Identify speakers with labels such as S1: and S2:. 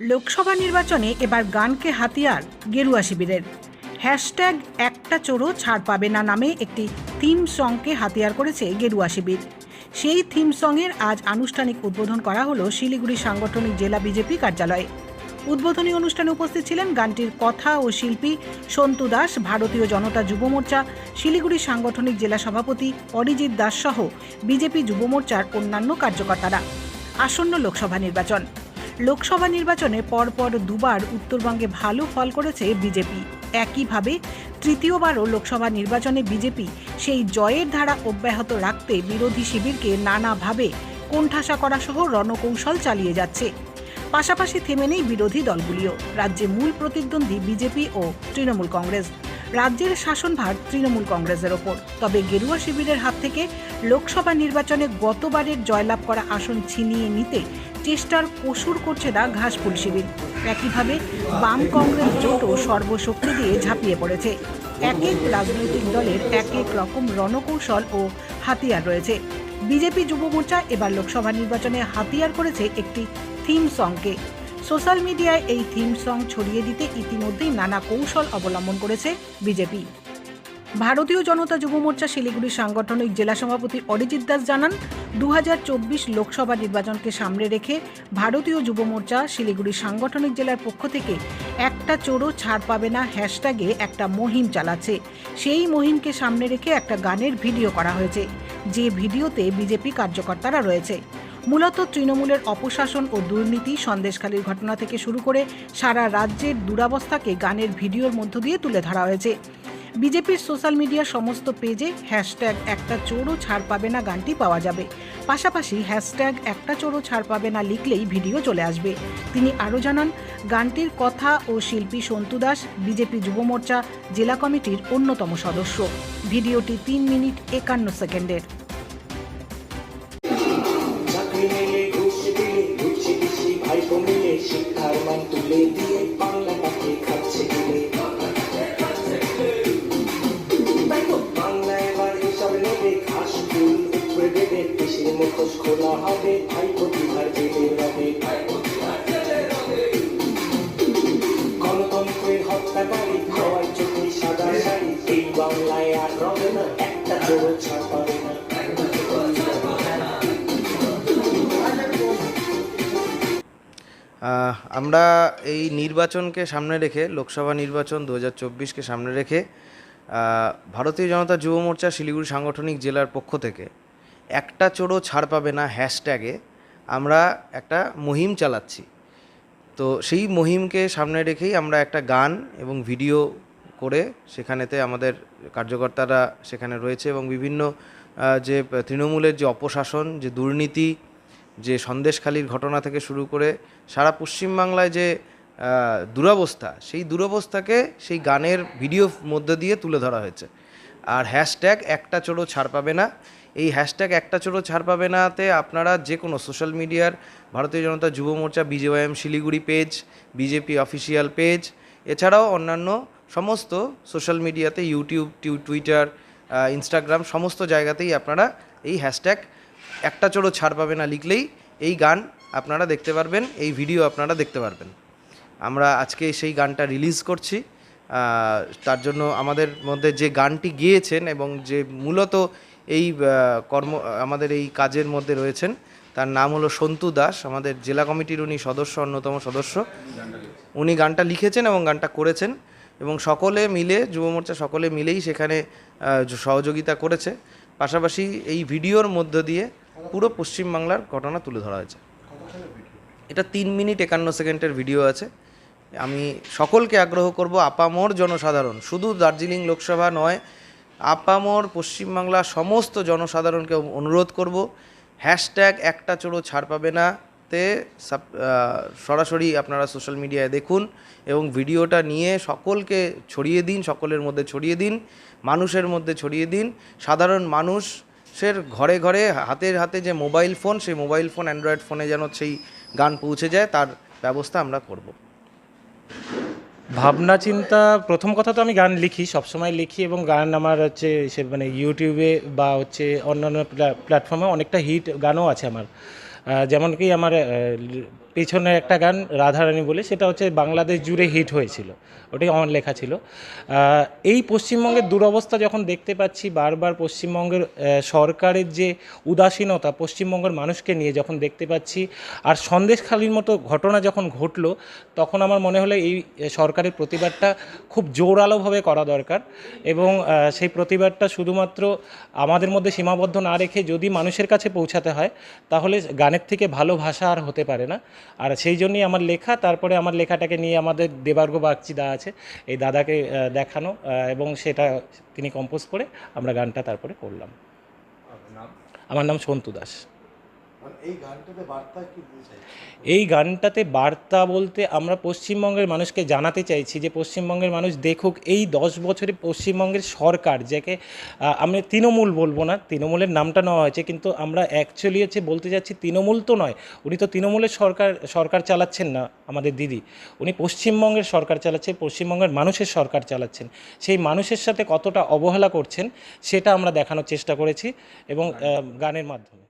S1: লোকসভা নির্বাচনে এবার গানকে হাতিয়ার গেরুয়া শিবিরের। হ্যাশট্যাগ একটা চোরও ছাড় পাবে না নামে একটি থিম সংকে হাতিয়ার করেছে গেরুয়া শিবির। সেই থিম সংয়ের আজ আনুষ্ঠানিক উদ্বোধন করা হলো শিলিগুড়ি সাংগঠনিক জেলা বিজেপি কার্যালয়ে। উদ্বোধনী অনুষ্ঠানে উপস্থিত ছিলেন গানটির কথা ও শিল্পী সন্তু দাস, ভারতীয় জনতা যুব মোর্চা, শিলিগুড়ি সাংগঠনিক জেলা সভাপতি অরিজিৎ দাস সহ বিজেপি যুব মোর্চার অন্যান্য কার্যকর্তারা। আসন্ন লোকসভা নির্বাচন। লোকসভা নির্বাচনে পরপর দুবার উত্তরবঙ্গে ভালো ফল করেছে বিজেপি। একইভাবে তৃতীয়বারও লোকসভা নির্বাচনে বিজেপি সেই জয়ের ধারা অব্যাহত রাখতে বিরোধী শিবিরকে নানাভাবে কোণঠাসা করা সহ রণকৌশল চালিয়ে যাচ্ছে। পাশাপাশি থেমে নেই বিরোধী দলগুলিও। রাজ্যে মূল প্রতিদ্বন্দ্বী বিজেপি ও তৃণমূল কংগ্রেস। রাজ্যের শাসনভার তৃণমূল কংগ্রেসের ওপর। তবে গেরুয়া শিবিরের হাত থেকে লোকসভা নির্বাচনে গতবারের জয়লাভ করা আসন ছিনিয়ে নিতে চেষ্টার কসুর করছে না ঘাসফুল শিবির। একইভাবে বাম কংগ্রেস জোটও সর্বশক্তি দিয়ে ঝাঁপিয়ে পড়েছে। এক এক রাজনৈতিক দলের এক এক রকম রণকৌশল ও হাতিয়ার রয়েছে। বিজেপি যুব মোর্চা এবার লোকসভা নির্বাচনে হাতিয়ার করেছে একটি থিম সংকে সোশ্যাল মিডিয়ায় এই থিম সং ছড়িয়ে দিতে ইতিমধ্যেই নানা কৌশল অবলম্বন করেছে বিজেপি। ভারতীয় জনতা যুব মোর্চা শিলিগুড়ির সাংগঠনিক জেলা সভাপতি অরিজিৎ দাস জানান দু হাজার চব্বিশ লোকসভা নির্বাচনকে সামনে রেখে ভারতীয় যুব মোর্চা শিলিগুড়ির সাংগঠনিক জেলার পক্ষ থেকে একটা চোরও ছাড় পাবে না হ্যাশট্যাগে একটা মুহিম চালাচ্ছে। সেই মুহিমকে সামনে রেখে একটা গানের ভিডিও করা হয়েছে। যে ভিডিওতে বিজেপি কার্যকর্তারা রয়েছে। মূলত তৃণমূলের অপশাসন ও দুর্নীতি সন্দেশখালীর ঘটনা থেকে শুরু করে সারা রাজ্যের দুরাবস্থাকে গানের ভিডিওর মধ্য দিয়ে তুলে ধরা হয়েছে। বিজেপির সোশ্যাল মিডিয়ার সমস্ত পেজে হ্যাশট্যাগ একটা চোরও ছাড় পাবে না গানটি পাওয়া যাবে। পাশাপাশি হ্যাশট্যাগ একটা চোরও ছাড় পাবে না লিখলেই ভিডিও চলে আসবে। তিনি আরও জানান, গানটির কথা ও শিল্পী সন্তু দাস, বিজেপি যুব মোর্চা, জেলা কমিটির অন্যতম সদস্য। ভিডিওটি তিন মিনিট একান্ন সেকেন্ডের।
S2: আমরা এই নির্বাচনকে সামনে রেখে, লোকসভা নির্বাচন দু হাজার চব্বিশকে সামনে রেখে ভারতীয় জনতা যুব মোর্চা শিলিগুড়ি সাংগঠনিক জেলার পক্ষ থেকে একটা চোরও ছাড় পাবে না হ্যাশট্যাগে। আমরা একটা মুহিম চালাচ্ছি। তো সেই মুহিমকে সামনে রেখেই আমরা একটা গান এবং ভিডিও করে সেখানেতে আমাদের কার্যকর্তারা সেখানে রয়েছে এবং বিভিন্ন যে তৃণমূলের যে অপশাসন, যে দুর্নীতি, যে সন্দেশখালির ঘটনা থেকে শুরু করে সারা পশ্চিমবাংলায় যে দুরবস্থা, সেই দুরবস্থাকে সেই গানের ভিডিও মধ্যে দিয়ে তুলে ধরা হয়েছে। আর হ্যাশট্যাগ একটা চোরও ছাড় পাবে না এই হ্যাশট্যাগ একটা চোরও ছাড় পাবে নাতে আপনারা যে কোনো সোশ্যাল মিডিয়ার Bharatiya Janata Yuva Morcha BJYM Siliguri page BJP official page এছাড়াও অন্যান্য সমস্ত সোশ্যাল মিডিয়াতে ইউটিউব টিউ- টুইটার ইনস্টাগ্রাম সমস্ত জায়গাতেই আপনারা এই হ্যাশট্যাগ একটা চোরও ছাড় পাবে না লিখলেই এই গান আপনারা দেখতে পারবেন, এই ভিডিও আপনারা দেখতে পারবেন। আমরা আজকে সেই গানটা রিলিজ করছি তার জন্য আমাদের মধ্যে যে গানটি গিয়েছেন এবং যে মূলত এই কর্ম, আমাদের এই কাজের মধ্যে রয়েছেন। তার নাম হলো সন্তু দাস, আমাদের জেলা কমিটির উনি সদস্য, অন্যতম সদস্য। উনি গানটা লিখেছেন এবং গানটা করেছেন এবং সকলে মিলে, যুব মোর্চা সকলে মিলেই সেখানে সহযোগিতা করেছে। পাশাপাশি এই ভিডিওর মধ্য দিয়ে পুরো পশ্চিমবাংলার ঘটনা তুলে ধরা হয়েছে। এটা তিন মিনিট একান্ন সেকেন্ডের ভিডিও আছে। আমি সকলকে আগ্রহ করব, আপামর জনসাধারণ। শুধু দার্জিলিং লোকসভা নয় আপামর পশ্চিমবাংলা সমস্ত জনসাধারণকে অনুরোধ করব, হ্যাশট্যাগ একটা চোরো ছাড় পাবে না তে সরাসরি আপনারা সোশ্যাল মিডিয়ায় দেখুন এবং ভিডিওটা নিয়ে সকলকে ছড়িয়ে দিন, সকলের মধ্যে ছড়িয়ে দিন, মানুষের মধ্যে ছড়িয়ে দিন। সাধারণ মানুষের ঘরে ঘরে হাতের হাতে যে মোবাইল ফোন, সেই মোবাইল ফোন, অ্যান্ড্রয়েড ফোনে যেন সেই গান পৌঁছে যায়, তার ব্যবস্থা আমরা করব।
S3: ভাবনা, চিন্তা, প্রথম কথা তো আমি গান লিখি, সবসময় লিখি এবং গান আমার হচ্ছে সে মানে ইউটিউবে বা হচ্ছে অন্যান্য প্ল্যাটফর্মে অনেকটা হিট গানও আছে আমার। যেমন কি আমার পেছনে একটা গান, রাধারানী বলে, সেটা হচ্ছে বাংলাদেশ জুড়ে হিট হয়েছিল। ওটাই আমার লেখা ছিল। এই পশ্চিমবঙ্গের দুরবস্থা যখন দেখতে পাচ্ছি, বারবার পশ্চিমবঙ্গের সরকারের যে উদাসীনতা, পশ্চিমবঙ্গের মানুষকে নিয়ে যখন দেখতে পাচ্ছি, আর সন্দেশখালির মতো ঘটনা যখন ঘটলো, তখন আমার মনে হলো এই সরকারের প্রতিবাদটা খুব জোরালোভাবে করা দরকার। এবং সেই প্রতিবাদটা শুধুমাত্র আমাদের মধ্যে সীমাবদ্ধ না রেখে যদি মানুষের কাছে পৌঁছাতে হয়, তাহলে গানের থেকে ভালো ভাষা আর হতে পারে না। আর সেই জন্যই আমার লেখা তারপরে আমার লেখাটাকে নিয়ে আমাদের দেবার্গ বাগচি দা আছে এই দাদাকে দেখানো এবং সেটা তিনি কম্পোজ করে আমরা গানটা তারপরে করলাম। আমার নাম সন্তু দাস। এই গানটাতে বার্তা বলতে আমরা পশ্চিমবঙ্গের মানুষকে জানাতে চাইছি যে পশ্চিমবঙ্গের মানুষ দেখুক এই দশ বছরে পশ্চিমবঙ্গের সরকার, যাকে আমি তৃণমূল বলব না, তৃণমূলের নামটা নেওয়া হয়েছে, কিন্তু আমরা অ্যাকচুয়ালি হচ্ছে বলতে যাচ্ছি তৃণমূল তো নয়, উনি তো তৃণমূলের সরকার সরকার চালাচ্ছেন না আমাদের দিদি, উনি পশ্চিমবঙ্গের সরকার চালাচ্ছেন, পশ্চিমবঙ্গের মানুষের সরকার চালাচ্ছেন, সেই মানুষের সাথে কতটা অবহেলা করছেন সেটা আমরা দেখানোর চেষ্টা করেছি এবং গানের মাধ্যমে।